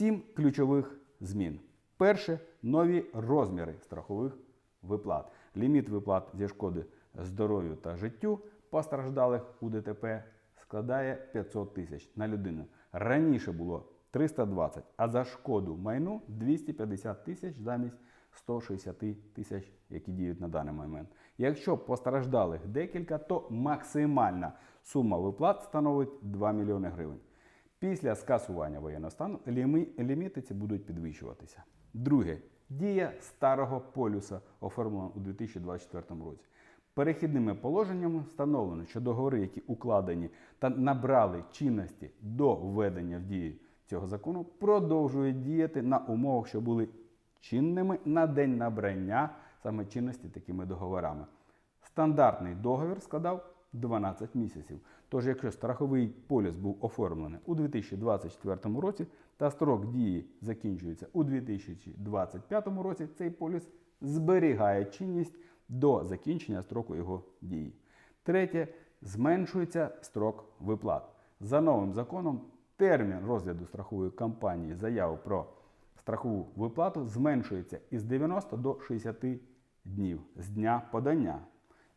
Сім ключових змін. Перше нові розміри страхових виплат. Ліміт виплат зі шкоди здоров'ю та життю постраждалих у ДТП складає 500 тисяч на людину. Раніше було 320, а за шкоду майну 250 тисяч замість 160 тисяч, які діють на даний момент. Якщо постраждалих декілька, то максимальна сума виплат становить 2 мільйони гривень. Після скасування воєнного стану лімі- ліміти ці будуть підвищуватися. Друге. Дія старого полюса оформлена у 2024 році. Перехідними положеннями встановлено, що договори, які укладені та набрали чинності до введення в дію цього закону, продовжують діяти на умовах, що були чинними на день набрання саме чинності такими договорами. Стандартний договір складав 12 місяців. Тож, якщо страховий поліс був оформлений у 2024 році та строк дії закінчується у 2025 році, цей поліс зберігає чинність до закінчення строку його дії. Третє, зменшується строк виплат. За новим законом термін розгляду страхової компанії заяви про страхову виплату зменшується із 90 до 60 днів з дня подання.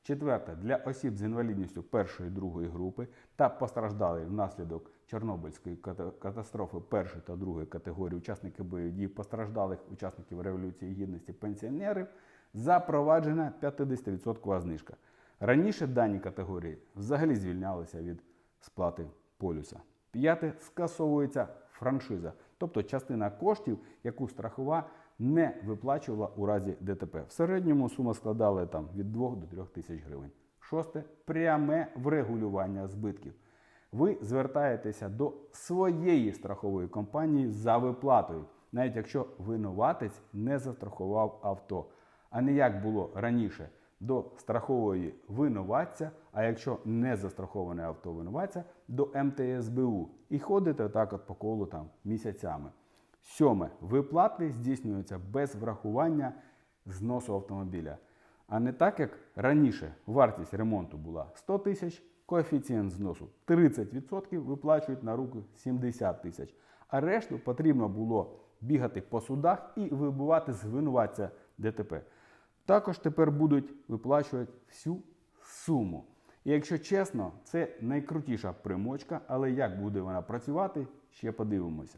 Четверте, для осіб з інвалідністю першої другої групи та постраждалих внаслідок Чорнобильської катастрофи першої та другої категорії учасників бойових дій, постраждалих учасників Революції Гідності пенсіонерів, запроваджена 50% знижка. Раніше дані категорії взагалі звільнялися від сплати полюса. П'яте скасовується франшиза, тобто частина коштів, яку страхова не виплачувала у разі ДТП. В середньому сума складала там від 2 до 3 тисяч гривень. Шосте пряме врегулювання збитків. Ви звертаєтеся до своєї страхової компанії за виплатою, навіть якщо винуватець не застрахував авто. А не як було раніше до страхової винуватця, а якщо не застраховане авто винуватця, до МТСБУ. І ходите так от по колу там місяцями. Сьоме. Виплати здійснюються без врахування зносу автомобіля. А не так, як раніше вартість ремонту була 100 тисяч, коефіцієнт зносу 30% виплачують на руки 70 тисяч. А решту потрібно було бігати по судах і вибивати з винуватця ДТП. Також тепер будуть виплачувати всю суму. І якщо чесно, це найкрутіша примочка, але як буде вона працювати, ще подивимося.